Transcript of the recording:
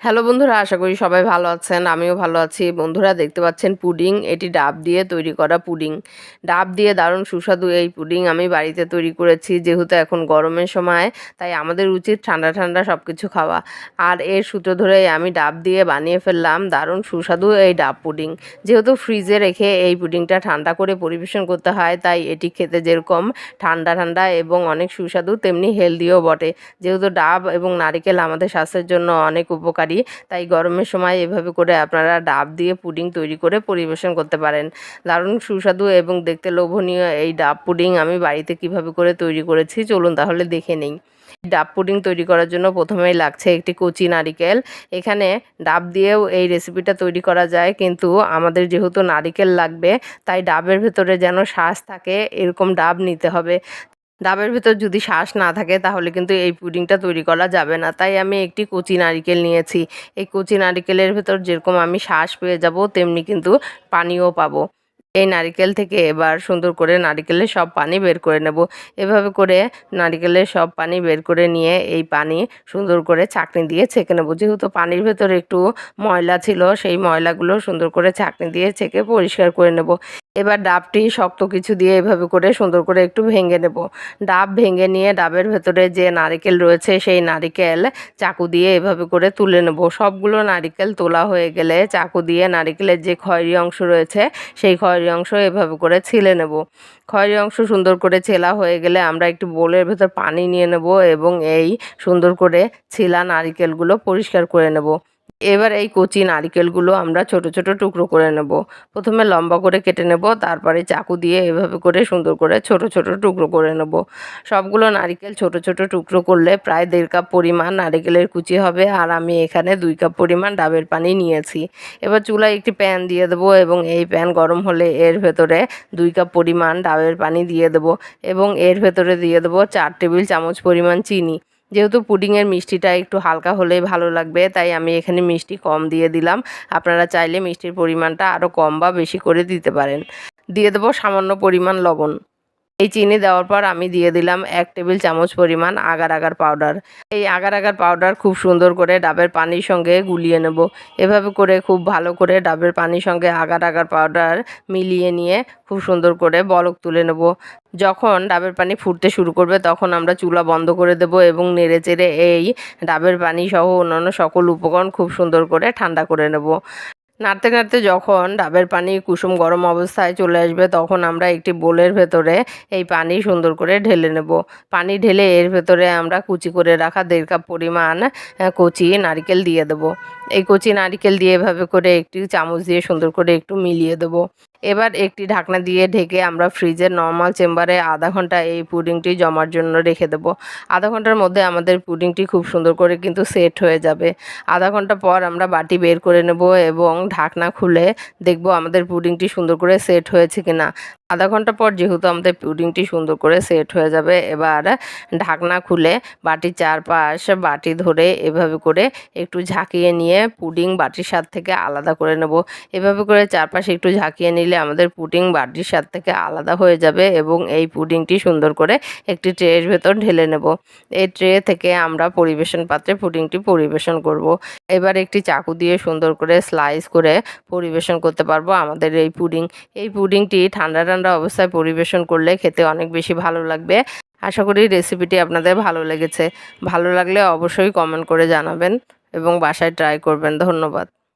Hello বন্ধুরা, আশা করি সবাই ভালো আছেন, আমিও ভালো আছি। বন্ধুরা, দেখতে পাচ্ছেন পুডিং, এটি ডাব দিয়ে তৈরি করা পুডিং। ডাব দিয়ে দারুণ সুস্বাদু এই পুডিং আমি বাড়িতে তৈরি করেছি, যেহেতু এখন গরমের সময়, তাই আমাদের উচিত ঠান্ডা ঠান্ডা সব কিছু খাওয়া। আর এর সূত্র ধরেই আমি ডাব দিয়ে বানিয়ে ফেললাম দারুণ সুস্বাদু এই ডাব পুডিং। যেহেতু ফ্রিজে রেখে এই পুডিংটা ঠান্ডা করে পরিবেশন করতে হয়, তাই এটি খেতে যেরকম ঠান্ডা ঠান্ডা এবং অনেক সুস্বাদু, তেমনি হেলদিও বটে। যেহেতু ডাব এবং নারিকেল আমাদের স্বাস্থ্যের জন্য অনেক উপকারী তাই গরমের সময় এভাবে করে আপনারা ডাব দিয়ে পুডিং তৈরি করে পরিবেশন করতে পারেন। দারুণ সুস্বাদু এবং দেখতে লোভনীয় এই ডাব পুডিং আমি বাড়িতে কীভাবে করে তৈরি করেছি চলুন তাহলে দেখে নিই। ডাব পুডিং তৈরি করার জন্য প্রথমেই লাগছে একটি কচি নারিকেল। এখানে ডাব দিয়েও এই রেসিপিটা তৈরি করা যায় কিন্তু আমাদের যেহেতু নারিকেল লাগবে, তাই ডাবের ভেতরে যেন শ্বাস থাকে, এরকম ডাব নিতে হবে। ডাবের ভিতর যদি শ্বাস না থাকে, তাহলে কিন্তু এই পুডিংটা তৈরি করা যাবে না। তাই আমি একটি কচি নারিকেল নিয়েছি। এই কচি নারিকেলের ভেতর যেরকম আমি শ্বাস পেয়ে যাব, তেমনি কিন্তু পানিও পাবো। এই নারিকেল থেকে এবার সুন্দর করে নারিকেলের সব পানি বের করে নেব। এভাবে করে নারিকেলের সব পানি বের করে নিয়ে এই পানি সুন্দর করে ছাঁকনি দিয়ে ছেঁকে নেব। যেহেতু পানির ভেতরে একটু ময়লা ছিল, সেই ময়লাগুলো সুন্দর করে ছাঁকনি দিয়ে ছেঁকে পরিষ্কার করে নেব। এবার ডাবটি শক্ত কিছু দিয়ে এভাবে করে সুন্দর করে একটু ভেঙে নেব। ডাব ভেঙে নিয়ে ডাবের ভেতরে যে নারিকেল রয়েছে, সেই নারিকেল চাকু দিয়ে এভাবে করে তুলে নেব। সবগুলো নারিকেল তোলা হয়ে গেলে চাকু দিয়ে নারিকেলের যে খয়েরি অংশ রয়েছে, সেই খয়েরি অংশ এভাবে করে ছিলে নেব। খয়েরি অংশ সুন্দর করে ছেলা হয়ে গেলে আমরা একটু বোলের ভেতর পানি নিয়ে নেব এবং এই সুন্দর করে ছিলা নারিকেলগুলো পরিষ্কার করে নেব। এবার এই কচি নারকেলগুলো আমরা ছোট ছোট টুকরো করে নেব। প্রথমে লম্বা করে কেটে নেব, তারপরে চাকু দিয়ে এভাবে করে সুন্দর করে ছোট ছোট টুকরো করে নেব। সবগুলো নারকেল ছোট ছোট টুকরো করলে প্রায় দেড় কাপ পরিমাণ নারকেলের কুচি হবে আর আমি এখানে দুই কাপ পরিমাণ ডাবের পানি নিয়েছি। এবার চুলায় একটি প্যান দিয়ে দেবো এবং এই প্যান গরম হলে এর ভেতরে দুই কাপ পরিমাণ ডাবের পানি দিয়ে দেবো এবং এর ভেতরে দিয়ে দেবো চার টেবিল চামচ পরিমাণ চিনি। যেহেতু পুডিংয়ের মিষ্টিটা একটু হালকা হলেই ভালো লাগবে, তাই আমি এখানে মিষ্টি কম দিয়ে দিলাম। আপনারা চাইলে মিষ্টির পরিমাণটা আরও কম বা বেশি করে দিতে পারেন। দিয়ে দেবো সামান্য পরিমাণ লবণ। এই চিনি দেওয়ার পর আমি দিয়ে দিলাম এক টেবিল চামচ পরিমাণ আগার আগার পাউডার। এই আগার আগার পাউডার খুব সুন্দর করে ডাবের পানির সঙ্গে গুলিয়ে নেব। এভাবে করে খুব ভালো করে ডাবের পানির সঙ্গে আগার আগার পাউডার মিলিয়ে নিয়ে খুব সুন্দর করে বলক তুলে নেব। যখন ডাবের পানি ফুটতে শুরু করবে তখন আমরা চুলা বন্ধ করে দেব এবং নেড়ে চেড়ে এই ডাবের পানি সহ অন্যান্য সকল উপকরণ খুব সুন্দর করে ঠান্ডা করে নেব। নাড়তে নাড়তে যখন ডাবের পানি কুসুম গরম অবস্থায় চলে আসবে, তখন আমরা একটি বোলের ভেতরে এই পানি সুন্দর করে ঢেলে নেব। পানি ঢেলে এর ভেতরে আমরা কুচি করে রাখা দেড় কাপ পরিমাণ কচি, নারিকেল দিয়ে দেব। এই কচি, নারিকেল দিয়ে এভাবে করে একটি চামচ দিয়ে সুন্দর করে একটু মিলিয়ে দেবো। এবার একটি ঢাকনা দিয়ে ঢেকে আমরা ফ্রিজের নর্মাল চেম্বারে আধা ঘণ্টা এই পুডিংটি জমার জন্য রেখে দেব। আধা ঘণ্টার মধ্যে আমাদের পুডিংটি খুব সুন্দর করে কিন্তু সেট হয়ে যাবে। আধা ঘণ্টা পর আমরা বাটি বের করে নেব এবং ঢাকনা খুলে দেখব আমাদের পুডিংটি সুন্দর করে সেট হয়েছে কিনা। আধা ঘণ্টা পর যেহেতু আমাদের পুডিংটি সুন্দর করে সেট হয়ে যাবে, এবার ঢাকনা খুলে বাটির চারপাশ বাটি ধরে এভাবে করে একটু ঝাঁকিয়ে নিয়ে পুডিং বাটির স্বাদ থেকে আলাদা করে নেব। এভাবে করে চারপাশে একটু ঝাঁকিয়ে নিলে আমাদের পুডিং বাটির স্বাদ থেকে আলাদা হয়ে যাবে এবং এই পুডিংটি সুন্দর করে একটি ট্রের ভেতর ঢেলে নেব। এই ট্রে থেকে আমরা পরিবেশন পাত্রে পুডিংটি পরিবেশন করব। এবার একটি চাকু দিয়ে সুন্দর করে স্লাইস করে পরিবেশন করতে পারব আমাদের এই পুডিং এই পুডিংটি ঠান্ডা ঠান্ডা অবস্থায় পরিবেশন করলে খেতে অনেক বেশি ভালো লাগবে। আশা করি রেসিপিটি আপনাদের ভালো লেগেছে। ভালো লাগলে অবশ্যই কমেন্ট করে জানাবেন এবং বাসায় ট্রাই করবেন। ধন্যবাদ।